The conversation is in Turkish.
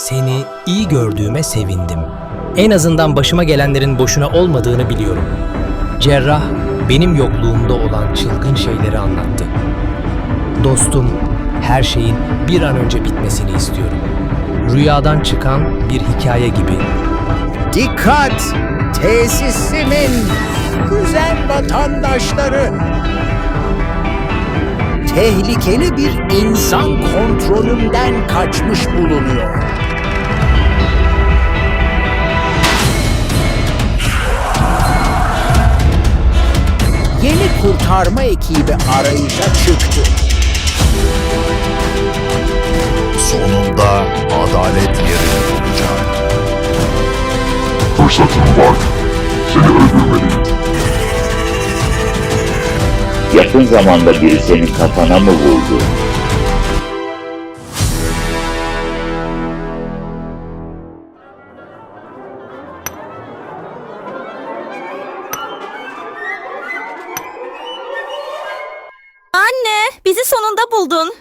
Seni iyi gördüğüme sevindim. En azından başıma gelenlerin boşuna olmadığını biliyorum. Cerrah benim yokluğumda olan çılgın şeyleri anlattı. Dostum, her şeyin bir an önce bitmesini istiyorum. Rüyadan çıkan bir hikaye gibi. Dikkat! Tesisimin güzel vatandaşları. Tehlikeli bir insan kontrolümden kaçmış bulunuyor. Kurtarma ekibi arayışa çıktı. Sonunda adalet yerini bulacak. Fırsatım var. Seni öldürmeliyim. Yakın zamanda biri senin kafana mı vurdu? Bizi sonunda buldun.